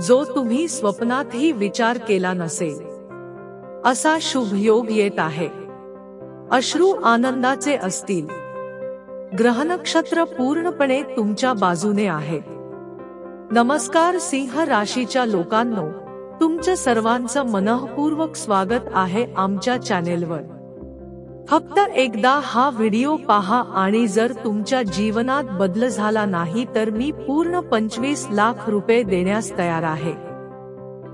जो तुम्ही स्वप्नातही विचार केला नसेल. असा शुभ योग येत आहे. अश्रू आनंदाचे असतील. ग्रह नक्षत्र पूर्णपणे तुमच्या बाजूने आहे. नमस्कार सिंह राशीच्या लोकांनो तुमचं सर्वांचं मनःपूर्वक स्वागत आहे आमच्या चॅनेलवर. फक्त एकदा हा व्हिडिओ पहा आणि जर तुमच्या जीवनात बदल झाला नाही तर मी पूर्ण पंचवीस लाख रुपये देण्यास तयार आहे.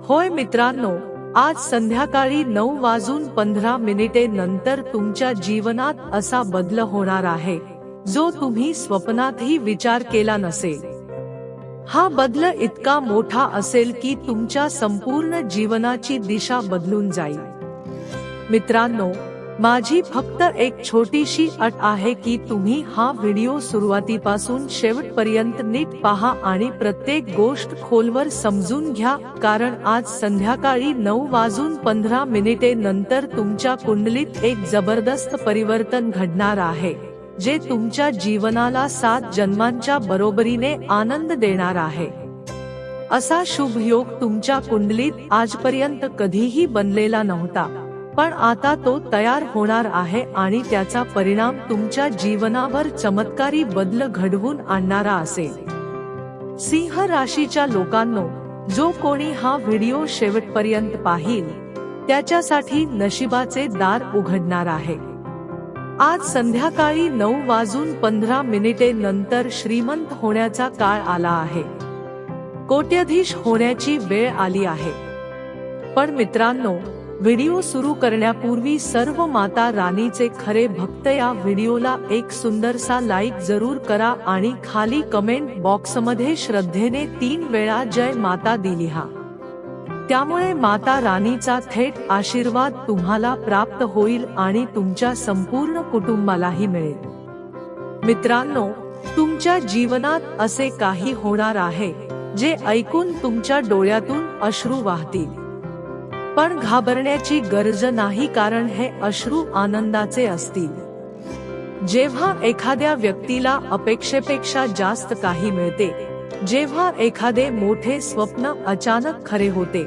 होय मित्रांनो आज संध्याकाळी नऊ वाजून पंधरा मिनिटे नंतर तुमच्या जीवनात असा बदल होणार आहे जो तुम्ही स्वप्नातही विचार केला नसेल. हा बदल इतका मोठा असेल की तुमच्या संपूर्ण जीवनाची दिशा बदलून जाईल. मित्रांनो माझी फक्त एक छोटीशी अट आहे की तुम्ही हा व्हिडिओ सुरुवातीपासून शेवटपर्यंत नीट पहा आणि प्रत्येक गोष्ट खोलवर समजून घ्या कारण आज संध्याकाळी नऊ वाजून पंधरा मिनिटे नंतर तुमच्या कुंडलीत एक जबरदस्त परिवर्तन घडणार आहे जे तुमच्या जीवनाला सात जन्मांच्या बरोबरीने आनंद देणार आहे. असा शुभ योग तुमच्या कुंडलीत आजपर्यंत कधीही बनलेला नव्हता. पण आता तो तयार होणार आहे आणि त्याचा परिणाम तुमच्या जीवनावर चमत्कारी बदल घडवून आणणारा असेल. सिंह राशीच्या लोकांनो जो कोणी हा व्हिडिओ शेवटपर्यंत पाहिल त्याच्यासाठी नशिबाचे दार उघडणार आहे. आज संध्याकाळी नऊ वाजून पंधरा मिनिटे नंतर श्रीमंत होण्याचा काळ आला आहे. कोट्यधीश होण्याची वेळ आली आहे. पण मित्रांनो व्हिडिओ सुरू करण्यापूर्वी सर्व माता राणीचे खरे भक्त या व्हिडिओला एक सुंदरसा लाईक जरूर करा आणि खाली कमेंट बॉक्समध्ये श्रद्धेने तीन वेळा जय माता दिली हा. त्यामुळे माता राणीचा थेट आशीर्वाद तुम्हाला प्राप्त होईल आणि तुमच्या संपूर्ण कुटुंबालाही मिळेल. मित्रांनो तुमच्या जीवनात असे काही होणार आहे जे ऐकून तुमच्या डोळ्यातून अश्रू वाहतील. पण घाबरण्याची गरज नाही कारण हे अश्रू आनंदाचे असतील. जेव्हा एखाद्या व्यक्तीला अपेक्षेपेक्षा जास्त काही मिळते जेव्हा एखादे मोठे स्वप्न अचानक खरे होते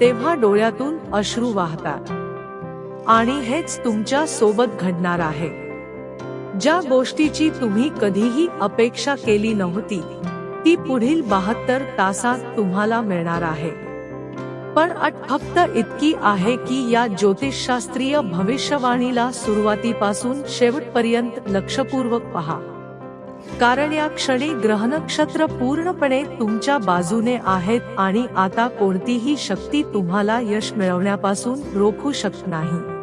तेव्हा डोळ्यातून अश्रू वाहतात. आणि हेच तुमच्यासोबत घडणार आहे. ज्या गोष्टीची तुम्ही कधीही अपेक्षा केली नव्हती ती पुढील बहात्तर तासात तुम्हाला मिळणार आहे. पण अट फक्त इतकी आहे की या ज्योतिषशास्त्रीय भविष्यवाणीला सुरुवातीपासून शेवटपर्यंत लक्षपूर्वक पहा. कारण या क्षणी ग्रह नक्षत्र पूर्णपणे तुमच्या बाजूने आहेत आणि आता कोणतीही शक्ती तुम्हाला यश मिळवण्यापासून रोखू शकत नाही.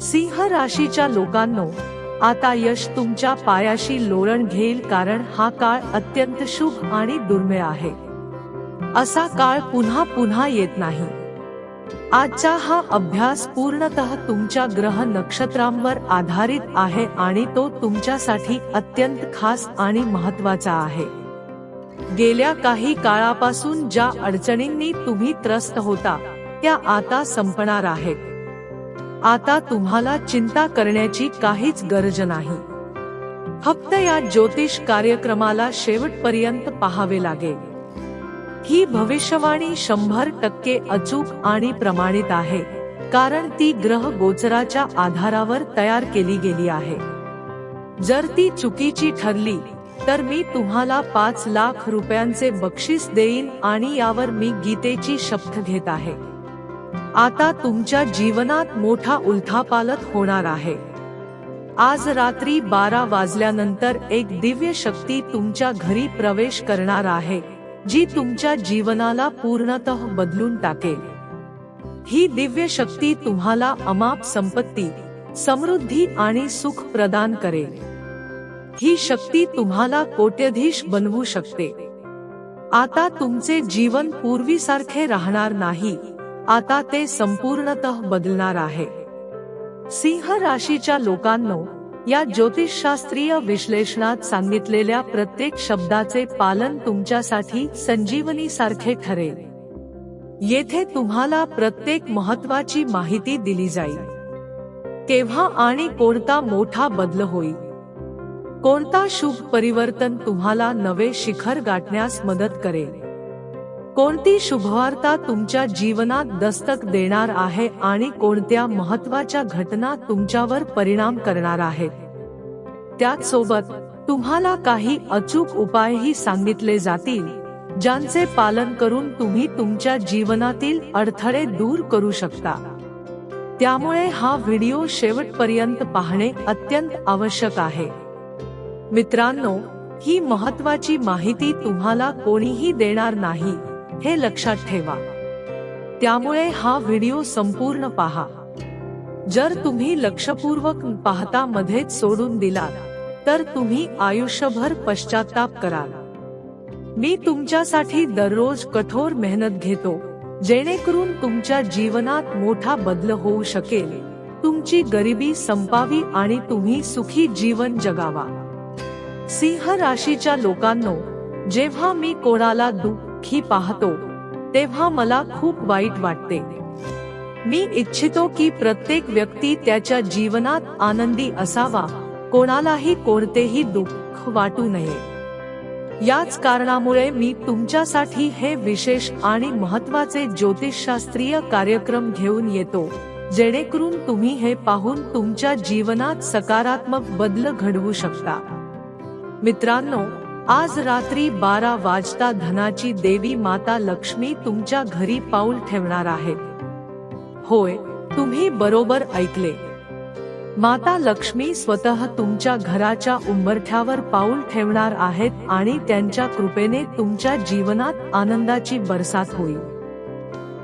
सिंह राशीच्या लोकांनो आता यश तुमच्या पायाशी लोळण घेईल कारण हा काळ अत्यंत शुभ आणि दुर्मिळ आहे. असा काळ पुन्हा पुन्हा येत नाही. आजचा हा अभ्यास पूर्णतः तुमच्या ग्रह नक्षत्रांवर आधारित आहे आणि तो तुमच्यासाठी अत्यंत खास आणि महत्त्वाचा आहे. गेल्या काही काळापासून ज्या अडचणींनी तुम्ही त्रस्त होता त्या आता संपणार आहेत. आता तुम्हाला चिंता करण्याची काहीच गरज नाही. फक्त या ज्योतिष कार्यक्रमाला शेवटपर्यंत पाहावे लागेल. ही भविष्यवाणी शंभर टक्के अचूक आणि प्रमाणित आहे कारण ती ग्रह गोचराच्या आधारावर तयार केली गेली आहे. जर ती चुकीची ठरली तर मी तुम्हाला पाच लाख रुपयांचे बक्षीस देईन आणि यावर मी गीतेची शपथ घेत आहे. आता तुमच्या जीवनात मोठा उलथापालत होणार आहे. आज रात्री बारा वाजल्यानंतर एक दिव्य शक्ती तुमच्या घरी प्रवेश करणार आहे. जी तुमच्या जीवनाला पूर्णतः बदलून टाकेल. ही दिव्य शक्ती तुम्हाला अमाप संपत्ती समृद्धी आणि सुख प्रदान करेल. ही शक्ती तुम्हाला कोट्यधीश बनवू शकते. आता तुमचे जीवन पूर्वीसारखे राहणार नाही. आता ते संपूर्णतः बदलणार आहे. सिंह राशीच्या लोकांनो या ज्योतिषशास्त्रीय विश्लेषणात सांगितलेल्या प्रत्येक शब्दाचे पालन तुमच्यासाठी संजीवनी सारखे ठरेल. येथे तुम्हाला प्रत्येक महत्वाची माहिती दिली जाईल. केव्हा आणि कोणता मोठा बदल होईल? कोणता शुभ परिवर्तन तुम्हाला नवे शिखर गाठण्यास मदत करेल? कोणती शुभवार्ता तुमच्या जीवनात दस्तक देणार आहे आणि कोणत्या महत्त्वाच्या घटना तुमच्यावर परिणाम करणार आहेत? त्याचसोबत तुम्हाला काही अचूक उपायही सांगितले जातील ज्यांचे पालन करून तुम्ही तुमच्या जीवनातील अडथळे दूर करू शकता. त्यामुळे हा व्हिडिओ शेवटपर्यंत पाहणे अत्यंत आवश्यक आहे. मित्रांनो ही महत्वाची माहिती तुम्हाला कोणीही देणार नाही. हे लक्षात ठेवा. त्यामुळे हा व्हिडिओ संपूर्ण पहा. जर तुम्ही लक्षपूर्वक पाहता मध्येच सोडून दिलात तर तुम्ही आयुष्यभर पश्चाताप कराल. मी तुमच्यासाठी दररोज कठोर मेहनत घेतो जेणेकरून तुमच्या जीवनात मोठा बदल होऊ शकेल. तुमची गरिबी संपावी आणि तुम्ही सुखी जीवन जगावा. सिंह राशीच्या लोकांनो जेव्हा मी कोणाला दुःख पाहतो तेव्हा मला खूप वाईट वाटते. मी इच्छितो की प्रत्येक व्यक्ती त्याच्या जीवनात आनंदी असावा कोणालाही कोणतेही दुःख वाटू नये. याच कारणामुळे मी तुमच्यासाठी हे विशेष आणि महत्त्वाचे ज्योतिषशास्त्रीय कार्यक्रम घेऊन येतो जेणेकरून तुम्ही हे पाहून तुमच्या जीवनात सकारात्मक बदल घडवू शकता. मित्रांनो आज रात्री बारा वाजता धनाची देवी माता लक्ष्मी तुमच्या घरी पाऊल ठेवणार आहे होय तुम्ही बरोबर ऐकले. माता लक्ष्मी स्वतः तुमच्या घराच्या उंबरठ्यावर पाऊल ठेवणार आहेत आणि त्यांच्या कृपेने तुमच्या जीवनात आनंदाची बरसात होईल.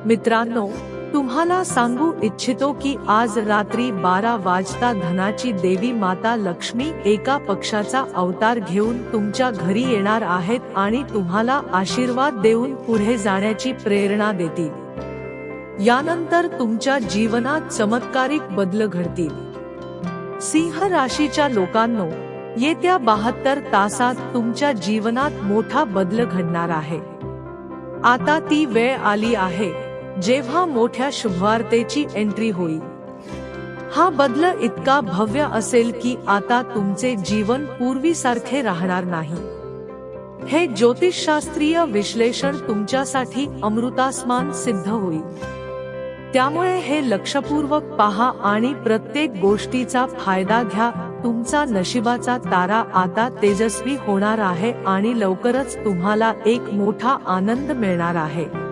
मित्रांनो तुम्हाला सांगू इच्छितो की आज रात्री बारा वाजता धनाची देवी माता लक्ष्मी एका पक्षाचा अवतार घेऊन तुमच्या घरी येणार आहेत आणि तुम्हाला आशीर्वाद देऊन पुढे जाण्याची प्रेरणा देतील. यानंतर तुमच्या जीवनात चमत्कारिक बदल घडतील. सिंह राशीच्या लोकांनो येत्या बहात्तर तासात तुमच्या जीवनात मोठा बदल घडणार आहे. आता ती वेळ आली आहे. जेव्हा मोठ्या शुभवार्तेची एंट्री होईल. हा बदल इतका भव्य असेल की आता तुमचे जीवन पूर्वीसारखे राहणार नाही. हे ज्योतिषशास्त्रीय विश्लेषण तुमच्यासाठी अमृतास्मान सिद्ध होईल. त्यामुळे हे लक्षपूर्वक पहा आणि प्रत्येक गोष्टीचा फायदा घ्या. तुमचा नशिबाचा तारा आता तेजस्वी होणार आहे आणि लवकरच तुम्हाला एक मोठा आनंद मिळणार आहे.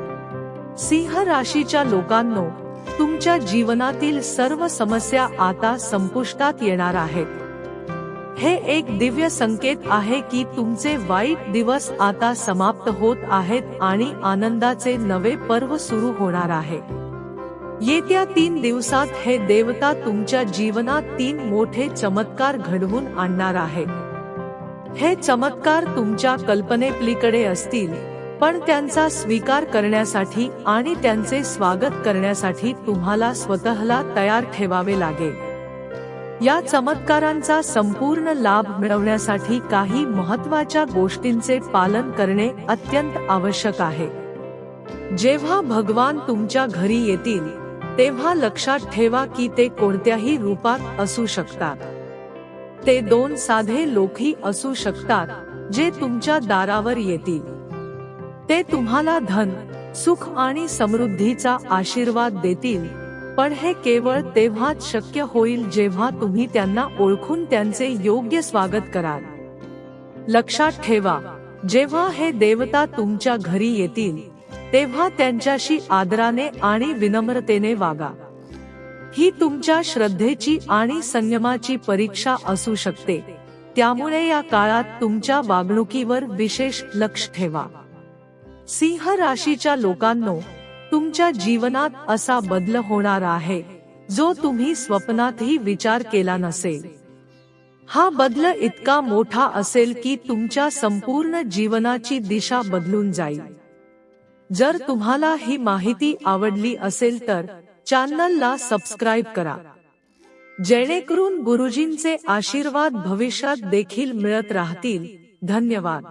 सिंह राशीच्या लोकांनो तुमच्या जीवनातील सर्व समस्या आता संपुष्टात येणार आहेत. हे एक दिव्य संकेत आहे की तुमचे वाईट दिवस आता समाप्त होत आहेत आणि आनंदाचे नवे पर्व सुरू होणार आहे. येत्या तीन दिवसात हे देवता तुमच्या जीवनात तीन मोठे चमत्कार घडवून आणणार आहेत. हे चमत्कार तुमच्या कल्पनेपलीकडे असतील. पण त्यांचा स्वीकार करण्यासाठी आणि त्यांचे स्वागत करण्यासाठी तुम्हाला स्वतःला तयार ठेवावे लागेल. या चमत्कारांचा संपूर्ण लाभ मिळवण्यासाठी काही महत्त्वाच्या गोष्टींचे पालन करणे अत्यंत आवश्यक आहे. जेव्हा भगवान तुमच्या घरी येतील तेव्हा लक्षात ठेवा की ते कोणत्याही रूपात असू शकतात. ते दोन साधे लोकही असू शकतात जे तुमच्या दारावर येतील. ते तुम्हाला धन सुख आणि समृद्धीचा आशीर्वाद देतील. पण हे केवळ तेव्हाच शक्य होईल जेव्हा तुम्ही त्यांना ओळखून त्यांचे योग्य स्वागत कराल. लक्षात ठेवा जेव्हा हे देवता तुमच्या घरी येतील तेव्हा त्यांच्याशी आदराने आणि विनम्रतेने वागा. ही तुमच्या श्रद्धेची आणि संयमाची परीक्षा असू शकते. त्यामुळे या काळात तुमच्या वागणुकीवर विशेष लक्ष ठेवा. सिंह राशीच्या लोकांनो तुमच्या जीवनात असा बदल होणार आहे जो तुम्ही स्वप्नातही विचार केला नसेल. हा बदल इतका मोठा असेल की तुमच्या संपूर्ण जीवनाची दिशा बदलून जाईल. जर तुम्हाला ही माहिती आवडली असेल तर चॅनलला सबस्क्राईब करा. जेणेकरून गुरुजींचे आशीर्वाद भविष्यात देखील मिळत राहतील. धन्यवाद.